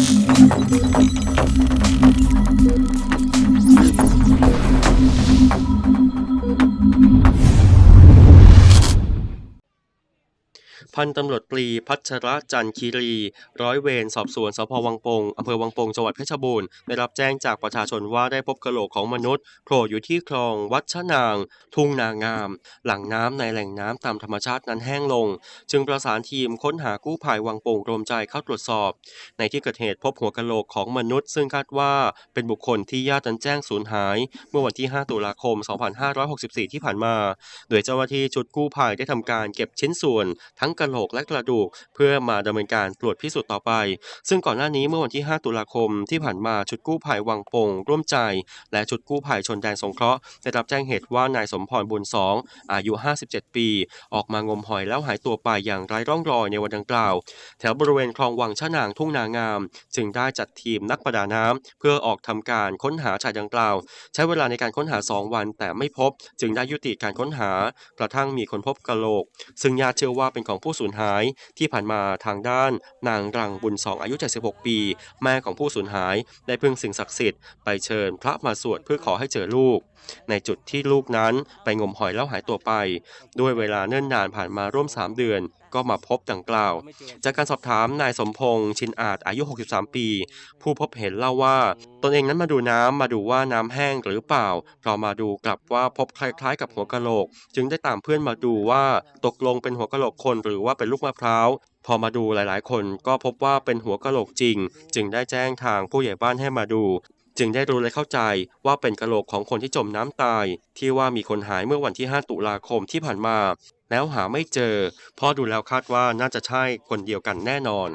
thank you พันตำรวจตรีพัชรจันทคีรี ร้อยเวรสอบสวนสพวังปงอำเภอวังปงจังหวัดเพชรบูรณ์ได้รับแจ้งจากประชาชนว่าได้พบกระโหลกของมนุษย์โผล่อยู่ที่คลองวัดชะนาง ทุ่งนางาม หลังน้ำในแหล่งน้ำตามธรรมชาตินั้นแห้งลง จึงประสานทีมค้นหากู้ภัยวังโปงรวมใจเข้าตรวจสอบ ในที่เกิดเหตุพบหัวกระโหลกของมนุษย์ ซึ่งคาดว่าเป็นบุคคลที่ญาตินั้นแจ้งสูญหาย เมื่อวันที่ 5 ตุลาคม 2564 ที่ผ่านมา โดยเจ้าหน้าที่ชุดกู้ภัยได้ทำการเก็บชิ้นส่วนทั้งกระโหลกและกระดูก เพื่อมาดำเนินการตรวจพิสูจน์ต่อไป ซึ่งก่อนหน้านี้เมื่อวันที่ 5 ตุลาคมที่ผ่านมาชุดกู้ภัยวังโป่งร่วมใจ และชุดกู้ภัยชนแดนสงเคราะห์ได้รับแจ้งเหตุว่านายสมพรบุญสองอายุ 57 ปี ออกมางมหอยแล้วหายตัวไปอย่างไร้ร่องรอยในวันดังกล่าว แถวบริเวณคลองวังชะนางทุ่งนางาม จึงได้จัดทีมนักประดาน้ำเพื่อออกทำการค้นหาชายดังกล่าว ใช้เวลาในการค้นหา 2 วันแต่ไม่พบ จึงได้ยุติการค้นหากระทั่งมีคนพบกระโหลก ซึ่งญาติเชื่อว่าเป็นของผู้สูญหาย ที่ผ่านมาทางด้าน นางรังบุญสองอายุ 76 ปี แม่ของผู้สูญหาย ได้พึ่งสิ่งศักดิ์สิทธิ์ไปเชิญพระมาสวดเพื่อขอให้เจอลูก ในจุดที่ลูกนั้นไปงมหอยแล้วหายตัวไป ด้วยเวลาเนิ่นนานผ่านมาร่วม 3 เดือนก็มาพบดังกล่าว จากการสอบถามนายสมพงษ์ชินอาจอายุ 63 ปี ผู้พบเห็นเล่าว่า ตนเองนั้นมาดูน้ำมาดูว่าน้ำแห้งหรือเปล่าพอมาดูกลับว่าพบคล้ายๆ กับหัวกะโหลก จึงได้ตามเพื่อนมาดูว่าตกลงเป็นหัวกะโหลกคนหรือว่าเป็นลูกมะพร้าวพอมาดูหลายๆ คนก็พบว่าเป็นหัวกะโหลกจริง จึงได้แจ้งทางผู้ใหญ่บ้านให้มาดูจึงได้รู้และเข้าใจว่าเป็นกะโหลกของคนที่จมน้ำตาย ที่ว่ามีคนหายเมื่อวันที่ 5 ตุลาคมที่ผ่านมา แล้วหาไม่เจอพ่อดูแล้วคาดว่าน่าจะใช่คนเดียวกันแน่นอน